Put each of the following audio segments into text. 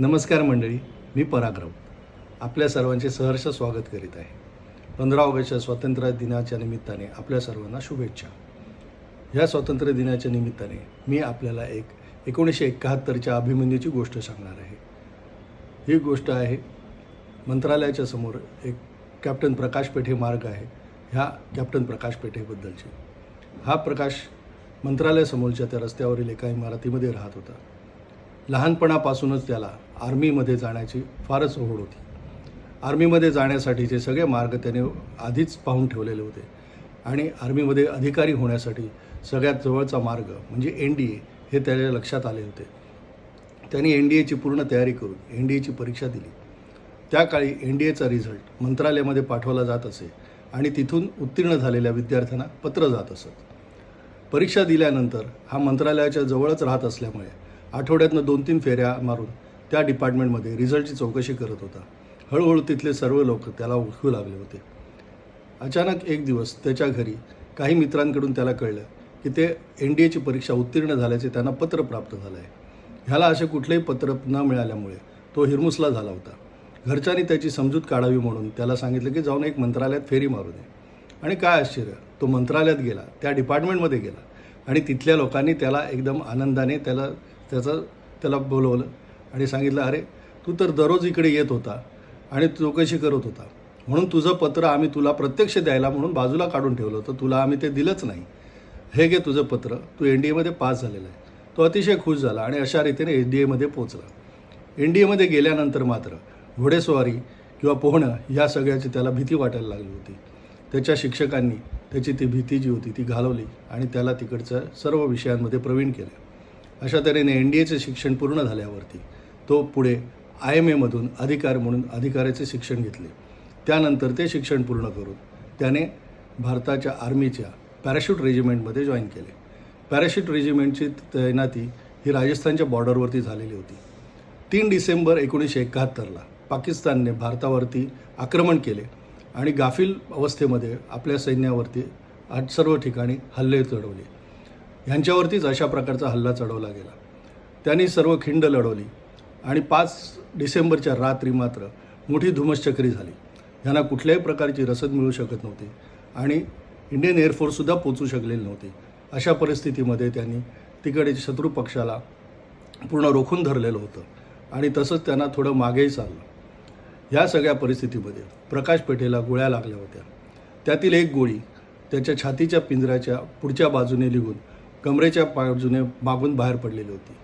नमस्कार मंडळी मी पराक्रम. आपल्या सर्वांचे सहर्ष स्वागत करीत आहे. पंधरा ऑगस्टच्या स्वातंत्र्य दिनाच्या निमित्ताने आपल्या सर्वांना शुभेच्छा. ह्या स्वातंत्र्य दिनाच्या निमित्ताने मी आपल्याला एक एकोणीसशे एकाहत्तरच्या अभिमन्यूची गोष्ट सांगणार आहे. ही गोष्ट आहे मंत्रालयाच्या समोर एक कॅप्टन प्रकाश पेठे मार्ग आहे ह्या कॅप्टन प्रकाश पेठेबद्दलची हा प्रकाश मंत्रालयासमोरच्या त्या रस्त्यावरील एका इमारतीमध्ये राहत होता. लहानपणापासूनच त्याला आर्मीमध्ये जाण्याची फारच ओढ होती. आर्मीमध्ये जाण्यासाठीचे सगळे मार्ग त्याने आधीच पाहून ठेवलेले होते आणि आर्मीमध्ये अधिकारी होण्यासाठी सगळ्यात जवळचा मार्ग म्हणजे एन डी ए हे त्याच्या लक्षात आले होते. त्यांनी एन डी एची पूर्ण तयारी करून एन डी एची परीक्षा दिली. त्या काळी एन डी एचा रिझल्ट मंत्रालयामध्ये पाठवला जात असे आणि तिथून उत्तीर्ण झालेल्या विद्यार्थ्यांना पत्र जात असत. परीक्षा दिल्यानंतर हा मंत्रालयाच्या जवळच राहत असल्यामुळे आठवड्यातनं दोन तीन फेऱ्या मारून त्या डिपार्टमेंटमध्ये रिझल्टची चौकशी करत होता. हळूहळू तिथले सर्व लोक त्याला ओळखू लागले होते. अचानक एक दिवस त्याच्या घरी काही मित्रांकडून त्याला कळलं की ते एन डी एची परीक्षा उत्तीर्ण झाल्याचे त्यांना पत्र प्राप्त झालं आहे ह्याला असे कुठलेही पत्र न मिळाल्यामुळे तो हिरमुसला झाला होता. घरच्यांनी त्याची समजूत काढावी म्हणून त्याला सांगितलं की जाऊन एक मंत्रालयात फेरी मारू दे. आणि काय आश्चर्य तो मंत्रालयात गेला त्या डिपार्टमेंटमध्ये गेला आणि तिथल्या लोकांनी त्याला एकदम आनंदाने त्याला त्याचं त्याला बोलवलं आणि सांगितलं अरे तू तर दररोज इकडे येत होता आणि चौकशी करत होता. म्हणून तुझं पत्र आम्ही तुला प्रत्यक्ष द्यायला म्हणून बाजूला काढून ठेवलं होतं. तुला आम्ही ते दिलंच नाही. हे घे तुझं पत्र. तू एन डी एमध्ये पास झालेला आहे. तो अतिशय खुश झाला आणि अशा रीतीने एन डी एमध्ये पोचला एन डी एमध्ये गेल्यानंतर मात्र घोडेस्वारी किंवा पोहणं ह्या सगळ्याची त्याला भीती वाटायला लागली होती. त्याच्या शिक्षकांनी त्याची ती भीती जी होती ती घालवली आणि त्याला तिकडच्या सर्व विषयांमध्ये प्रवीण केलं. अशा तऱ्हेने एन डी एचे शिक्षण पूर्ण झाल्यावरती तो पुढे आय एम एमधून अधिकार म्हणून अधिकाऱ्याचे शिक्षण घेतले. त्यानंतर ते शिक्षण पूर्ण करून त्याने भारताच्या आर्मीच्या पॅराशूट रेजिमेंटमध्ये जॉईन केले. पॅराशूट रेजिमेंटची तैनाती ही राजस्थानच्या बॉर्डरवरती झालेली होती. तीन डिसेंबर एकोणीसशे एकाहत्तरला पाकिस्तानने भारतावरती आक्रमण केले आणि गाफील अवस्थेमध्ये आपल्या सैन्यावरती आज सर्व ठिकाणी हल्ले चढवले. ह्यांच्यावरतीच अशा प्रकारचा हल्ला चढवला गेला. त्यांनी सर्व खिंड लढवली आणि पाच डिसेंबरच्या रात्री मात्र मोठी धुमश्चक्री झाली. ह्यांना कुठल्याही प्रकारची रसद मिळू शकत नव्हती आणि इंडियन एअरफोर्ससुद्धा पोचू शकलेली नव्हती. अशा परिस्थितीमध्ये त्यांनी तिकडे शत्रू पक्षाला पूर्ण रोखून धरलेलं होतं आणि तसंच त्यांना थोडं मागेही चाललं या सगळ्या परिस्थितीमध्ये प्रकाश पेठेला गोळ्या लागल्या होत्या. त्यातील एक गोळी त्याच्या छातीच्या पिंजऱ्याच्या पुढच्या बाजूने लिहून कमरेच्या बाजूने मागून बाहेर पडलेली होती.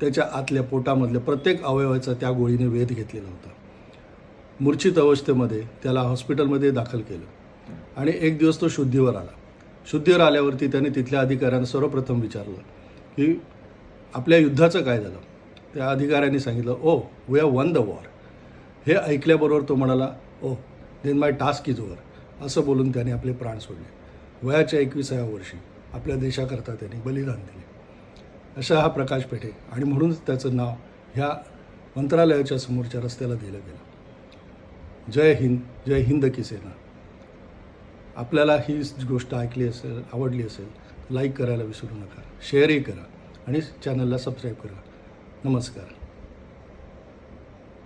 त्याच्या आतल्या पोटामधल्या प्रत्येक अवयवाचा त्या गोळीने वेध घेतलेला होता. मूर्छित अवस्थेमध्ये त्याला हॉस्पिटलमध्ये दाखल केलं आणि एक दिवस तो शुद्धीवर आला. शुद्धीवर आल्यावरती त्याने तिथल्या अधिकाऱ्यांना सर्वप्रथम विचारलं की आपल्या युद्धाचं काय झालं? त्या अधिकाऱ्यांनी सांगितलं ओ we have won the war हे ऐकल्याबरोबर तो म्हणाला ओ then my task is over असं बोलून त्याने आपले प्राण सोडले. वयाच्या एकविसाव्या वर्षी आपल्या देशाकरता त्यांनी बलिदान दिले. अशा हा प्रकाश पेठे आणि म्हणूनच त्याचं नाव ह्या मंत्रालयाच्या समोरच्या रस्त्याला दिलं गेलं. जय हिंद जय हिंद की सेना. आपल्याला ही गोष्ट ऐकली असेल आवडली असेल लाईक करायला विसरू नका शेअरही करा आणि चॅनलला सबस्क्राईब करा. नमस्कार.